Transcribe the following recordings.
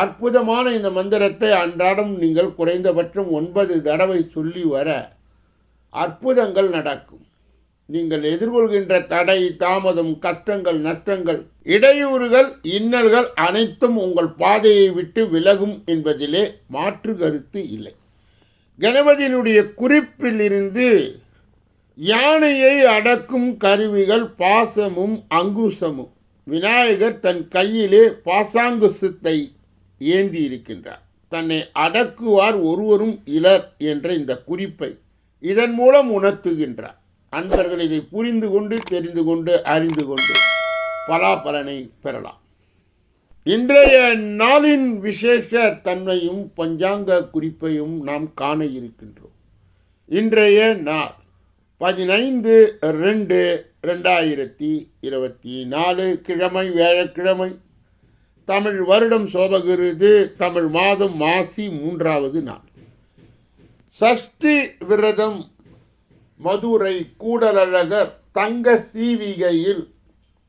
அற்புதமான இந்த மந்திரத்தை அன்றாடம் நீங்கள் குறைந்தபட்சம் ஒன்பது தடவை சொல்லி வர அற்புதங்கள் நடக்கும். நீங்கள் எதிர்கொள்கின்ற தடை தாமதம் கஷ்டங்கள் நஷ்டங்கள் இடையூறுகள் இன்னல்கள் அனைத்தும் உங்கள் பாதையை விட்டு விலகும் என்பதிலே மாற்று கருத்து இல்லை. கணபதியினுடைய குறிப்பில் இருந்து யானையை அடக்கும் கருவிகள் பாசமும் அங்குசமும். விநாயகர் தன் கையிலே பாசாங்குசத்தை ஏந்தி இருக்கின்றார். தன்னை அடக்குவார் ஒருவரும் இலர் என்ற இந்த குறிப்பை இதன் மூலம் உணர்த்துகின்றார். அன்பர்கள் இதை புரிந்து கொண்டு தெரிந்து கொண்டு அறிந்து கொண்டு பலாபலனை பெறலாம். இன்றைய நாளின் விசேஷ தன்மையும் பஞ்சாங்க குறிப்பையும் நாம் காண இருக்கின்றோம். இன்றைய நாள் பதினைந்து ரெண்டு ரெண்டாயிரத்தி இருபத்தி நாலு கிழமை வேழக்கிழமை தமிழ் வருடம் சோபகிருது தமிழ் மாதம் மாசி மூன்றாவது நாள். சஷ்டி விரதம் மதுரை கூடலழகர் தங்க சீவிகையில்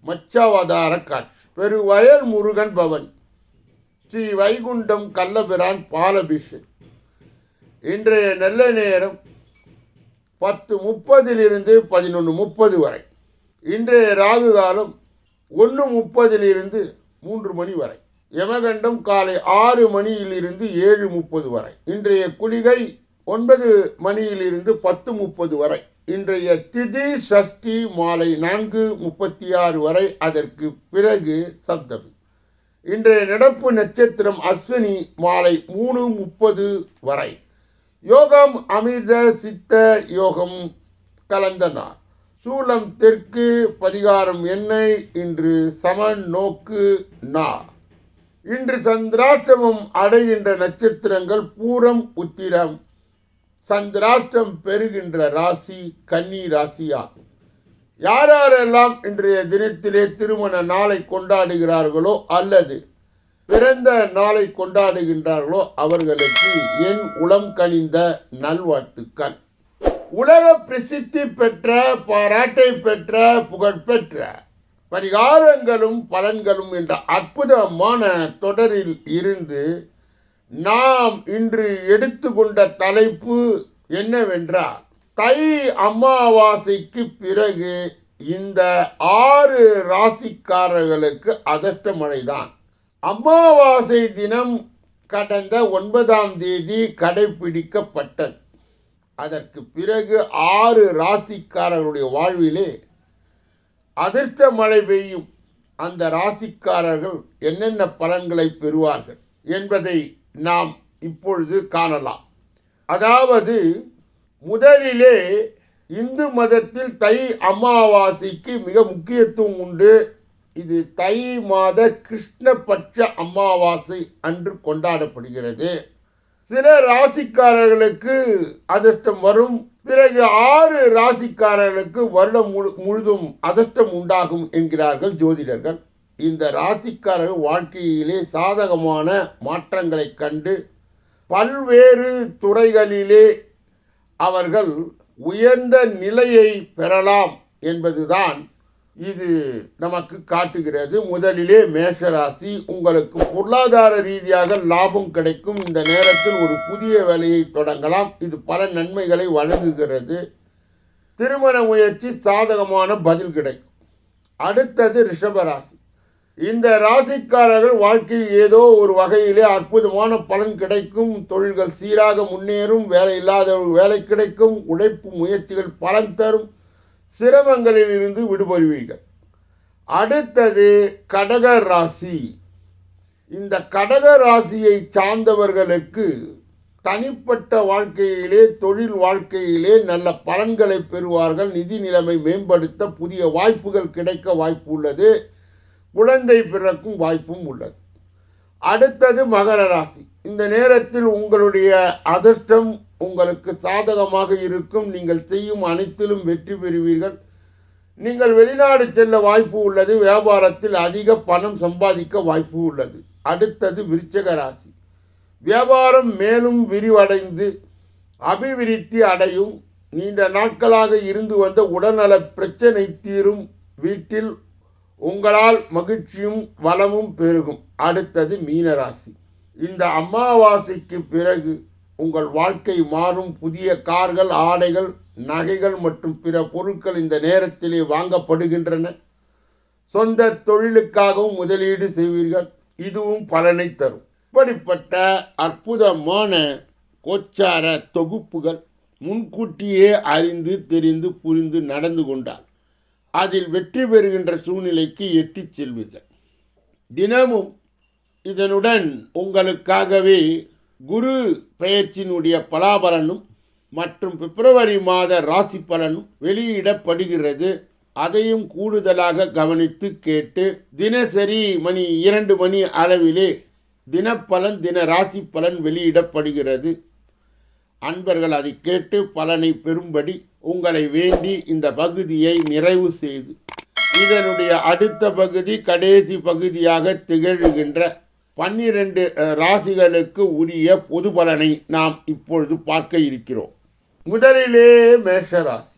மச்சாவதார காட்சி. பெருவயல் முருகன் பவன் ஸ்ரீ வைகுண்டம் கள்ளபிரான் பாலபிஷன் இன்றைய நல்ல நேரம் பத்து முப்பதிலிருந்து பதினொன்று முப்பது வரை. இன்றைய ராகு காலம் ஒன்று முப்பதிலிருந்து மூன்று மணி வரை. யமகண்டம் காலை ஆறு மணியிலிருந்து ஏழு முப்பது வரை. இன்றைய குளிகை ஒன்பது மணியிலிருந்து பத்து முப்பது வரை. இன்றைய திதி சஷ்டி மாலை நான்கு முப்பத்தி ஆறு வரை அதற்கு பிறகு சப்தமி. இன்றைய நடப்பு நட்சத்திரம் அஸ்வினி மாலை மூணு முப்பது வரை. யோகம் அமிர்த சித்த யோகம் கலந்த நாள். சூலம் தெற்கு பதிகாரம் என்னை இன்று சமன் நோக்கு நா. இன்று சந்திராஷ்டமம் அடைகின்ற நட்சத்திரங்கள் பூரம் உத்திரம். சந்திராஷ்டம் பெறுகின்ற ராசி கன்னி ராசியாகும். யார் யாரெல்லாம் இன்றைய தினத்திலே திருமண நாளை கொண்டாடுகிறார்களோ அல்லது பிறந்த நாளை கொண்டாடுகின்றார்களோ அவர்களுக்கு என் உளம் கனிந்த நல்வாழ்த்துக்கள். உலக பிரசித்தி பெற்ற பாராட்டை பெற்ற புகழ்பெற்ற பரிகாரங்களும் பலன்களும் என்ற அற்புதமான தொடரில் இருந்து நாம் இன்று எடுத்துக்கொண்ட தலைப்பு என்னவென்றால் தை அமாவாசைக்கு பிறகு இந்த ஆறு ராசிக்காரர்களுக்கு அதிர்ஷ்ட மழைதான் அமாவாசை தினம் கடந்த ஒன்பதாம் தேதி கடைபிடிக்கப்பட்டது. அதற்கு பிறகு ஆறு ராசிக்காரர்களுடைய வாழ்விலே அதிர்ஷ்ட மழை பெய்யும். அந்த ராசிக்காரர்கள் என்னென்ன பலன்களை பெறுவார்கள் என்பதை நாம் இப்பொழுது காணலாம். அதாவது முதலிலே இந்து மதத்தில் தை அமாவாசைக்கு மிக முக்கியத்துவம் உண்டு. இது தை மாத கிருஷ்ணபட்ச அமாவாசை அன்று கொண்டாடப்படுகிறது. சில ராசிக்காரர்களுக்கு அதிர்ஷ்டம் வரும். பிறகு ஆறு ராசிக்காரர்களுக்கு வருடம் முழு முழுதும் அதிர்ஷ்டம் உண்டாகும் என்கிறார்கள் ஜோதிடர்கள். இந்த ராசிக்காரர்கள் வாழ்க்கையிலே சாதகமான மாற்றங்களை கண்டு பல்வேறு துறைகளிலே அவர்கள் உயர்ந்த நிலையை பெறலாம் என்பதுதான் இது நமக்கு காட்டுகிறது. முதலிலே மேஷராசி உங்களுக்கு பொருளாதார ரீதியாக லாபம் கிடைக்கும். இந்த நேரத்தில் ஒரு புதிய வேலையை தொடங்கலாம். இது பல நன்மைகளை வழங்குகிறது. திருமண முயற்சி சாதகமான பதில் கிடைக்கும். அடுத்தது ரிஷபராசி. இந்த ராசிக்காரர்கள் வாழ்க்கையில் ஏதோ ஒரு வகையிலே அற்புதமான பலன் கிடைக்கும். தொழில்கள் சீராக முன்னேறும். வேலை இல்லாதவர்கள் வேலை கிடைக்கும். உழைப்பு முயற்சிகள் பலன் தரும். சிரமங்களில் இருந்து விடுபடுவீர்கள். அடுத்தது கடக ராசி. இந்த கடக ராசியை சார்ந்தவர்களுக்கு தனிப்பட்ட வாழ்க்கையிலே தொழில் வாழ்க்கையிலே நல்ல பலன்களை பெறுவார்கள். நிதி நிலைமை மேம்படுத்த புதிய வாய்ப்புகள் கிடைக்க வாய்ப்பு உள்ளது. குழந்தை பிறக்கும் வாய்ப்பும் உள்ளது. அடுத்தது மகர ராசி. இந்த நேரத்தில் உங்களுடைய அதிர்ஷ்டம் உங்களுக்கு சாதகமாக இருக்கும். நீங்கள் செய்யும் அனைத்திலும் வெற்றி பெறுவீர்கள். நீங்கள் வெளிநாடு செல்ல வாய்ப்பு உள்ளது. வியாபாரத்தில் அதிக பணம் சம்பாதிக்க வாய்ப்பு உள்ளது. அடுத்தது விருச்சக ராசி. வியாபாரம் மேலும் விரிவடைந்து அபிவிருத்தி அடையும். நீண்ட நாட்களாக இருந்து வந்த உடல்நல பிரச்சனை தீரும். வீட்டில் உங்களால் மகிழ்ச்சியும் வளமும் பெருகும். அடுத்தது மீனராசி. இந்த அமாவாசைக்கு பிறகு உங்கள் வாழ்க்கை மாறும் புதிய கார்கள் ஆடைகள் நகைகள் மற்றும் பிற பொருட்கள் இந்த நேரத்திலே வாங்கப்படுகின்றன. சொந்த தொழிலுக்காகவும் முதலீடு செய்வீர்கள். இதுவும் பலனை தரும். இப்படிப்பட்ட அற்புதமான கோச்சார தொகுப்புகள் முன்கூட்டியே அறிந்து தெரிந்து புரிந்து நடந்து கொண்டால் அதில் வெற்றி பெறுகின்ற சூழ்நிலைக்கு எட்டிச் செல்வீர்கள். தினமும் இதனுடன் உங்களுக்காகவே குரு பெயர்ச்சியினுடைய பலாபலனும் மற்றும் பிப்ரவரி மாத ராசி பலனும் வெளியிடப்படுகிறது. அதையும் கூடுதலாக கவனித்து கேட்டு தினசரி மணி இரண்டு மணி அளவிலே தினப்பலன் தின ராசி பலன் வெளியிடப்படுகிறது. அன்பர்கள் அதை கேட்டு பலனை பெறும்படி உங்களை வேண்டி இந்த பகுதியை நிறைவு செய்து இதனுடைய அடுத்த பகுதி கடைசி பகுதியாக திகழ்கின்ற பன்னிரண்டு ராசிகளுக்கு உரிய பொது பலனை நாம் இப்பொழுது பார்க்க இருக்கிறோம். முதலிலே மேஷ ராசி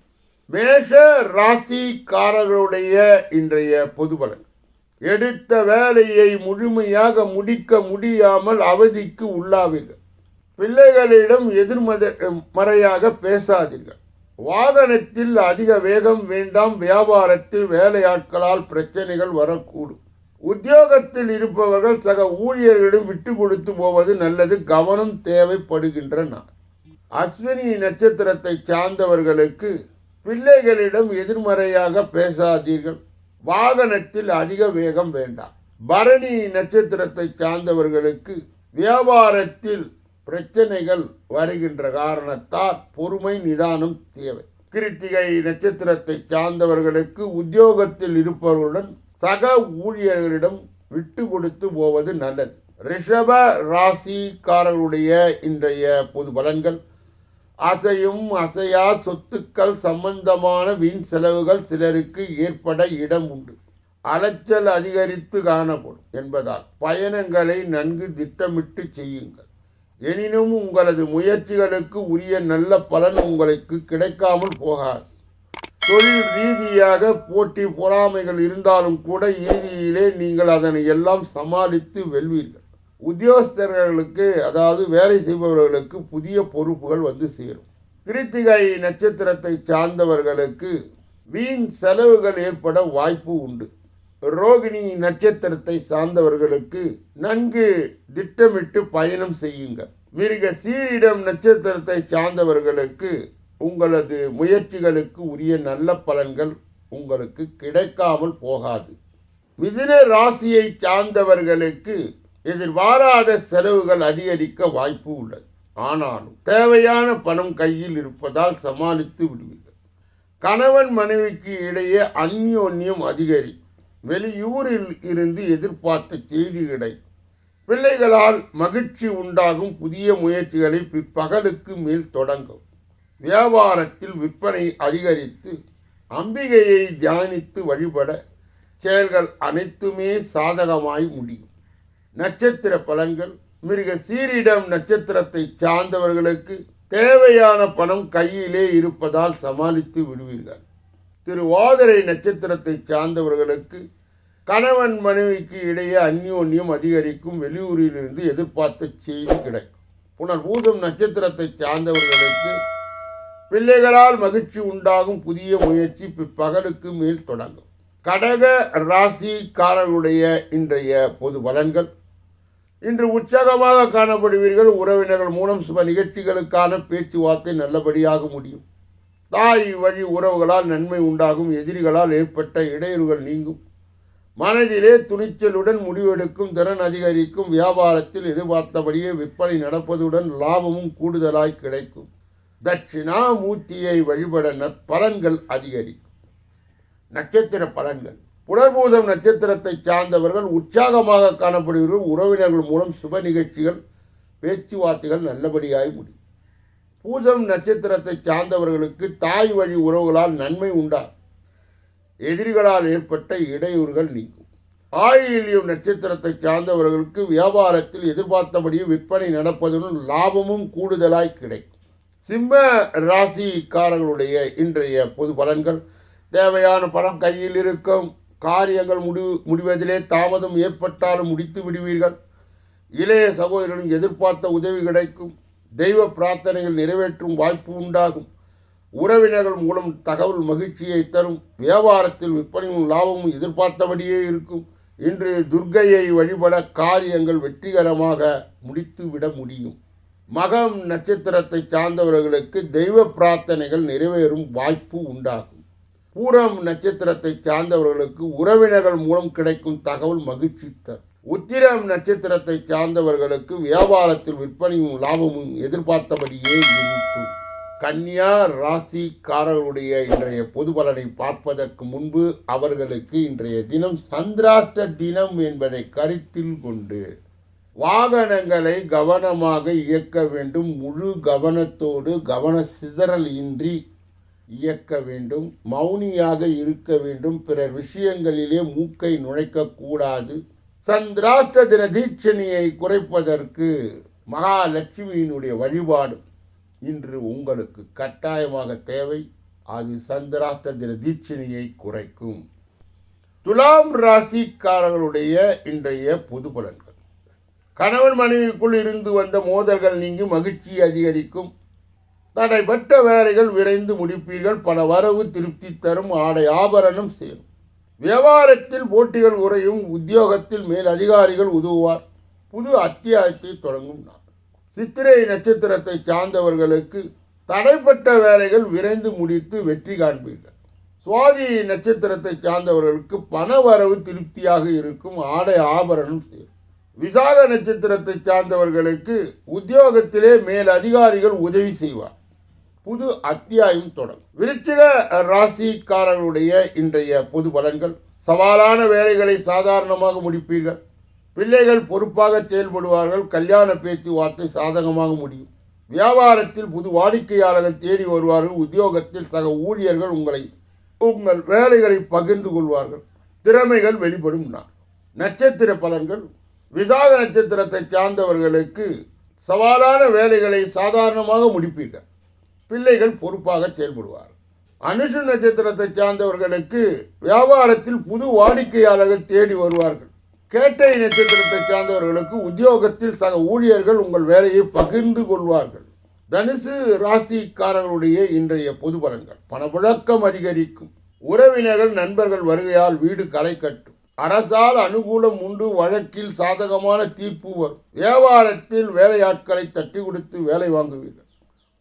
மேஷ ராசிக்காரர்களுடைய இன்றைய பொது பலன். எடுத்த வேலையை முழுமையாக முடிக்க முடியாமல் அவதிக்கு உள்ளாவீர்கள். பிள்ளைகளிடம் எதிர்மத மறையாக பேசாதீர்கள். வாகனத்தில் அதிக வேகம் வேண்டாம் வியாபாரத்தில் வேலையாட்களால் பிரச்சனைகள் வரக்கூடும். உத்தியோகத்தில் இருப்பவர்கள் சக ஊழியர்களிடம் விட்டு கொடுத்து போவது நல்லது கவனம் தேவைப்படுகின்றன அஸ்வினி நட்சத்திரத்தை சார்ந்தவர்களுக்கு பிள்ளைகளிடம் எதிர்மறையாக பேசாதீர்கள். வாகனத்தில் அதிக வேகம் வேண்டாம். பரணி நட்சத்திரத்தை சார்ந்தவர்களுக்கு வியாபாரத்தில் பிரச்சனைகள் வருகின்ற காரணத்தால் பொறுமை நிதானம் தேவை. கிருத்திகை நட்சத்திரத்தை சார்ந்தவர்களுக்கு உத்தியோகத்தில் இருப்பவர்களுடன் சக ஊழியர்களிடம் விட்டு கொடுத்து போவது நல்லது. ரிஷப ராசிக்காரர்களுடைய இன்றைய பொது பலன்கள் அசையும் அசையா சொத்துக்கள் சம்பந்தமான வீண் செலவுகள் சிலருக்கு ஏற்பட இடம் உண்டு. அலைச்சல் அதிகரித்து காணப்படும் என்பதால் பயணங்களை நன்கு திட்டமிட்டு செய்யுங்கள். எனினும் உங்களது முயற்சிகளுக்கு உரிய நல்ல பலன் உங்களுக்கு கிடைக்காமல் போகாது. தொழில் ரீதியாக போட்டி பொறாமைகள் இருந்தாலும் கூட இறுதியிலே நீங்கள் அதனை எல்லாம் சமாளித்து வெல்வீர்கள். உத்தியோகஸ்தர்களுக்கு அதாவது வேலை செய்பவர்களுக்கு புதிய பொறுப்புகள் வந்து சேரும். கிருத்திகை நட்சத்திரத்தை சார்ந்தவர்களுக்கு வீண் செலவுகள் ஏற்பட வாய்ப்பு உண்டு. ரோகிணி நட்சத்திரத்தை சார்ந்தவர்களுக்கு நன்கு திட்டமிட்டு பயணம் செய்யுங்கள். மிருக சீரிடம் நட்சத்திரத்தை சார்ந்தவர்களுக்கு உங்களது முயற்சிகளுக்கு உரிய நல்ல பலன்கள் உங்களுக்கு கிடைக்காமல் போகாது. மிதுன ராசியை சார்ந்தவர்களுக்கு எதிர்பாராத செலவுகள் அதிகரிக்க வாய்ப்பு உள்ளது. ஆனாலும் தேவையான பணம் கையில் இருப்பதால் சமாளித்து விடுவீர்கள். கணவன் மனைவிக்கு இடையே அந்யோன்யம் அதிகரிக்கும். வெளியூரில் இருந்து எதிர்பார்த்த செய்தி கிடைக்கும். பிள்ளைகளால் மகிழ்ச்சி உண்டாகும். புதிய முயற்சிகளை பிற்பகலுக்கு மேல் தொடங்கும். வியாபாரத்தில் விற்பனை அதிகரித்து அம்பிகையை தியானித்து வழிபட செயல்கள் அனைத்துமே சாதகமாய் முடியும். நட்சத்திர பலன்கள் மிருக சீரிடம் நட்சத்திரத்தை சார்ந்தவர்களுக்கு தேவையான பணம் கையிலே இருப்பதால் சமாளித்து விடுவீர்கள். திருவாதிரை நட்சத்திரத்தை சார்ந்தவர்களுக்கு கணவன் மனைவிக்கு இடையே அந்யோன்யம் அதிகரிக்கும் வெளியூரிலிருந்து எதிர்பார்த்த செய்தி கிடைக்கும். புனர்பூதம் நட்சத்திரத்தை சார்ந்தவர்களுக்கு பிள்ளைகளால் மகிழ்ச்சி உண்டாகும் புதிய முயற்சி பிற்பகலுக்கு மேல் தொடங்கும். கடக ராசிக்காரர்களுடைய இன்றைய பொது பலன்கள். இன்று உற்சாகமாக காணப்படுவீர்கள். உறவினர்கள் மூலம் சுப நிகழ்ச்சிகளுக்கான பேச்சுவார்த்தை நல்லபடியாக முடியும். தாய் வழி உறவுகளால் நன்மை உண்டாகும். எதிரிகளால் ஏற்பட்ட இடையூறுகள் நீங்கும். மனதிலே துணிச்சலுடன் முடிவெடுக்கும். திறன் அதிகரிக்கும். வியாபாரத்தில் எதிர்பார்த்தபடியே விற்பனை நடப்பதுடன் லாபமும் கூடுதலாய் கிடைக்கும். தட்சிணாமூர்த்தியை வழிபட நற்பலன்கள் அதிகரிக்கும். நட்சத்திர பலன்கள். புனர்பூதம் நட்சத்திரத்தை சார்ந்தவர்கள் உற்சாகமாக காணப்படுகிறவர்கள் உறவினர்கள் மூலம் சுப நிகழ்ச்சிகள் பேச்சுவார்த்தைகள் நல்லபடியாய் முடியும். பூதம் நட்சத்திரத்தை சார்ந்தவர்களுக்கு தாய் வழி உறவுகளால் நன்மை உண்டாகும். எதிரிகளால் ஏற்பட்ட இடையூறுகள் நீங்கும். ஆயிலியம் நட்சத்திரத்தை சார்ந்தவர்களுக்கு வியாபாரத்தில் எதிர்பார்த்தபடியே விற்பனை நடப்பதுடன் லாபமும் கூடுதலாய் கிடைக்கும். சிம்ம ராசிக்காரர்களுடைய இன்றைய பொது பலன்கள். தேவையான பணம் கையில் இருக்கும். காரியங்கள் முடிவு முடிவதிலே தாமதம் ஏற்பட்டாலும் முடித்து விடுவீர்கள். இளைய சகோதரனும் எதிர்பார்த்த உதவி கிடைக்கும். தெய்வ பிரார்த்தனைகள் நிறைவேற்றும் வாய்ப்பு உண்டாகும். உறவினர்கள் மூலம் தகவல் மகிழ்ச்சியை தரும். வியாபாரத்தில் விற்பனையும் லாபமும் எதிர்பார்த்தபடியே இருக்கும். இன்று துர்க்கையை வழிபட காரியங்கள் வெற்றிகரமாக முடித்துவிட முடியும். மகம் நட்சத்திரத்தை சார்ந்தவர்களுக்கு தெய்வ பிரார்த்தனைகள் நிறைவேறும் வாய்ப்பு உண்டாகும். பூரம் நட்சத்திரத்தை சார்ந்தவர்களுக்கு உறவினர்கள் மூலம் கிடைக்கும் தகவல் மகிழ்ச்சி தரும். உத்திரம் நட்சத்திரத்தை சார்ந்தவர்களுக்கு வியாபாரத்தில் விற்பனையும் லாபமும் எதிர்பார்த்தபடியே இருக்கும். கன்னியா ராசிக்காரர்களுடைய இன்றைய பொது பலனை பார்ப்பதற்கு முன்பு அவர்களுக்கு இன்றைய தினம் சந்திராஷ்ட தினம் என்பதை கருத்தில் கொண்டு வாகனங்களை கவனமாக இயக்க வேண்டும். முழு கவனத்தோடு கவன சிதறல் இன்றி இயக்க வேண்டும். மௌனியாக இருக்க வேண்டும். பிறர் விஷயங்களிலே மூக்கை நுழைக்கக்கூடாது சந்திராஷ்ட தின தீட்சணியை குறைப்பதற்கு மகாலட்சுமியினுடைய வழிபாடு இன்று உங்களுக்கு கட்டாயமாக தேவை. அது சந்திராஷ்ட தின தீட்சணியை குறைக்கும். துலாம் ராசிக்காரர்களுடைய இன்றைய பொது பலன் கணவன் மனைவிக்குள் இருந்து வந்த மோதல்கள் நீங்கி மகிழ்ச்சி அதிகரிக்கும். தடைபட்ட வேலைகள் விரைந்து முடிப்பீர்கள். பல வரவு திருப்தி தரும். ஆடை ஆபரணம் சேரும். வியாபாரத்தில் போட்டிகள் உறையும் உத்தியோகத்தில் மேல் அதிகாரிகள் உதவுவார். புது அத்தியாயத்தை தொடங்கும் நாள். சித்திரை நட்சத்திரத்தை சார்ந்தவர்களுக்கு தடைப்பட்ட வேலைகள் விரைந்து முடித்து வெற்றி காண்பீர்கள். சுவாதி நட்சத்திரத்தை சார்ந்தவர்களுக்கு பண வரவு திருப்தியாக இருக்கும். ஆடை ஆபரணம் சேரும். விசாக நட்சத்திரத்தை சார்ந்தவர்களுக்கு உத்தியோகத்திலே மேல் அதிகாரிகள் உதவி செய்வார். புது அத்தியாயம் தொடங்கும். விருச்சிக ராசிக்காரர்களுடைய இன்றைய பொது பலன்கள். சவாலான வேலைகளை சாதாரணமாக முடிப்பீர்கள். பிள்ளைகள் பொறுப்பாக செயல்படுவார்கள். கல்யாண பேச்சுவார்த்தை சாதகமாக முடியும். வியாபாரத்தில் புது வாடிக்கையாளர்கள் தேடி வருவார்கள். உத்தியோகத்தில் சக ஊழியர்கள் உங்களை உங்கள் வேலைகளை பகிர்ந்து கொள்வார்கள். திறமைகள் வெளிப்படும் நாள். நட்சத்திர பலன்கள் விசாக நட்சத்திரத்தை சார்ந்தவர்களுக்கு சவாலான வேலைகளை சாதாரணமாக முடிப்பீர்கள். பிள்ளைகள் பொறுப்பாக செயல்படுவார். அனுஷ நட்சத்திரத்தை சார்ந்தவர்களுக்கு வியாபாரத்தில் புது வாடிக்கையாளர்கள் தேடி வருவார்கள். கேட்டை நட்சத்திரத்தை சார்ந்தவர்களுக்கு உத்தியோகத்தில் சக ஊழியர்கள் உங்கள் வேலையை பகிர்ந்து கொள்வார்கள். தனுசு ராசிக்காரர்களுடைய இன்றைய பொது பலன்கள். பணப்புழக்கம் அதிகரிக்கும். உறவினர்கள் நண்பர்கள் வருகையால் வீடு களை கட்டும் அரசால் அனுகூலம் உண்டு வழக்கில் சாதகமான தீர்ப்பு வரும் வியாபாரத்தில் வேலையாட்களை தட்டி கொடுத்து வேலை வாங்குவீர்கள்.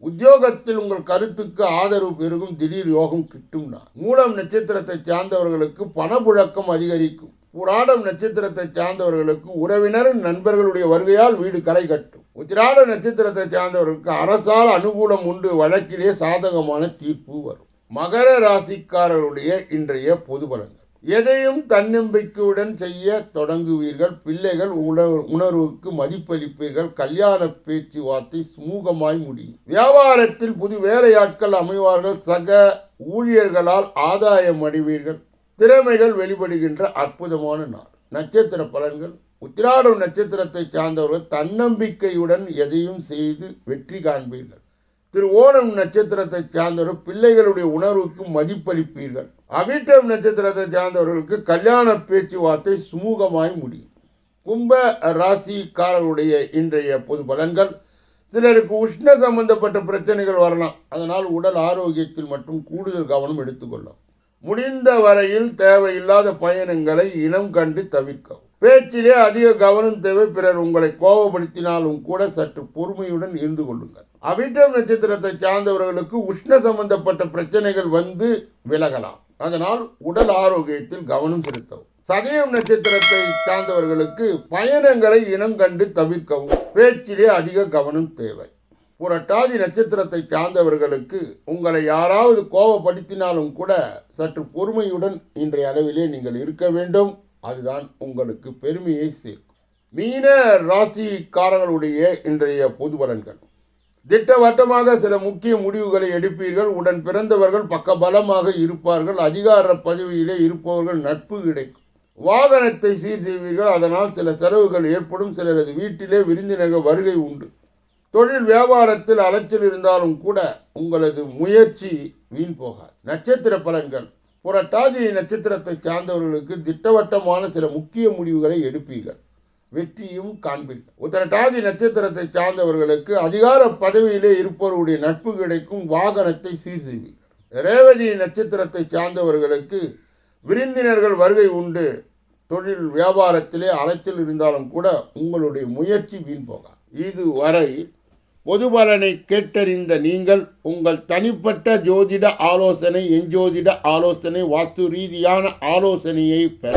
உத்தியோகத்தில் உங்கள் கருத்துக்கு ஆதரவு பெருகும் திடீர் யோகம் கிட்டும் நான் மூலம் நட்சத்திரத்தை சார்ந்தவர்களுக்கு பணப்புழக்கம் அதிகரிக்கும். புராடம் நட்சத்திரத்தை சார்ந்தவர்களுக்கு உறவினர் நண்பர்களுடைய வருகையால் வீடு களை கட்டும். உத்திராட நட்சத்திரத்தை சார்ந்தவர்களுக்கு அரசால் அனுகூலம் உண்டு வழக்கிலே சாதகமான தீர்ப்பு வரும். மகர ராசிக்காரருடைய இன்றைய பொது பலன்கள். எதையும் தன்னம்பிக்கையுடன் செய்ய தொடங்குவீர்கள். பிள்ளைகள் உணர்வு உணர்வுக்கு மதிப்பளிப்பீர்கள். கல்யாண பேச்சுவார்த்தை சுமூகமாய் முடியும். வியாபாரத்தில் புது வேலையாட்கள் அமைவார்கள். சக ஊழியர்களால் ஆதாயம் அடைவீர்கள். திறமைகள் வெளிப்படுகின்ற அற்புதமான நாள். நட்சத்திர பலன்கள். உத்திராடம் நட்சத்திரத்தை சார்ந்தவர்கள் தன்னம்பிக்கையுடன் எதையும் செய்து வெற்றி காண்பீர்கள். திரு ஓணம் நட்சத்திரத்தை சார்ந்தவர்கள் பிள்ளைகளுடைய உணர்வுக்கு மதிப்பளிப்பீர்கள். அவிட்டம் நட்சத்திரத்தை சார்ந்தவர்களுக்கு கல்யாண பேச்சுவார்த்தை சுமூகமாய் முடியும். கும்ப ராசிக்காரர்களுடைய இன்றைய பொது பலன்கள் சிலருக்கு உஷ்ண சம்பந்தப்பட்ட பிரச்சனைகள் வரலாம். அதனால் உடல் ஆரோக்கியத்தில் மட்டும் கூடுதல் கவனம் எடுத்துக்கொள்ளும் முடிந்த வரையில் தேவையில்லாத பயணங்களை இனம் கண்டு தவிர்க்கவும். பேச்சிலே அதிக கவனம் தேவை. பிறர் உங்களை கோபப்படுத்தினாலும் கூட சற்று பொறுமையுடன் இருந்து கொள்ளுங்கள். அவிட்டம் நட்சத்திரத்தை சார்ந்தவர்களுக்கு உஷ்ண சம்பந்தப்பட்ட பிரச்சனைகள் வந்து விலகலாம். அதனால் உடல் ஆரோக்கியத்தில் கவனம் செலுத்தவும். சதயம் நட்சத்திரத்தை சார்ந்தவர்களுக்கு பயணங்களை இனங்கண்டு தவிர்க்கவும். பேச்சிலே அதிக கவனம் தேவை. புரட்டாதி நட்சத்திரத்தை சார்ந்தவர்களுக்கு உங்களை யாராவது கோபப்படுத்தினாலும் கூட சற்று பொறுமையுடன் இன்றைய அளவிலே நீங்கள் இருக்க வேண்டும். அதுதான் உங்களுக்கு பெருமையை சேர்க்கும். மீன ராசிக்காரர்களுடைய இன்றைய பொது பலன்கள். திட்டவட்டமாக சில முக்கிய முடிவுகளை எடுப்பீர்கள். உடன் பிறந்தவர்கள் பக்கபலமாக இருப்பார்கள். அதிகார பதவியிலே இருப்பவர்கள் நட்பு கிடைக்கும். வாகனத்தை சீர் செய்வீர்கள். அதனால் சில செலவுகள் ஏற்படும். சிலரது வீட்டிலே விருந்தினர்கள் வருகை உண்டு. தொழில் வியாபாரத்தில் அலைச்சல் இருந்தாலும் கூட உங்களது முயற்சி வீண் போகாது. நட்சத்திர பலன்கள். புரட்டாதி நட்சத்திரத்தை சார்ந்தவர்களுக்கு திட்டவட்டமான சில முக்கிய முடிவுகளை எடுப்பீர்கள். வெற்றியும் காண்பீர்கள் உத்தரட்டாதி நட்சத்திரத்தை சார்ந்தவர்களுக்கு அதிகார பதவியிலே இருப்பவருடைய நட்பு கிடைக்கும் வாகனத்தை சீர் செய்வீர்கள். ரேவதி நட்சத்திரத்தை சார்ந்தவர்களுக்கு விருந்தினர்கள் வருகை உண்டு. தொழில் வியாபாரத்திலே அலைச்சல் இருந்தாலும் கூட உங்களுடைய முயற்சி வீண் போகாது. இதுவரை பொது பலனை கேட்டறிந்த நீங்கள் உங்கள் தனிப்பட்ட ஜோதிட ஆலோசனை எஞ்சோதிட ஆலோசனை வாஸ்து ரீதியான ஆலோசனையை பெற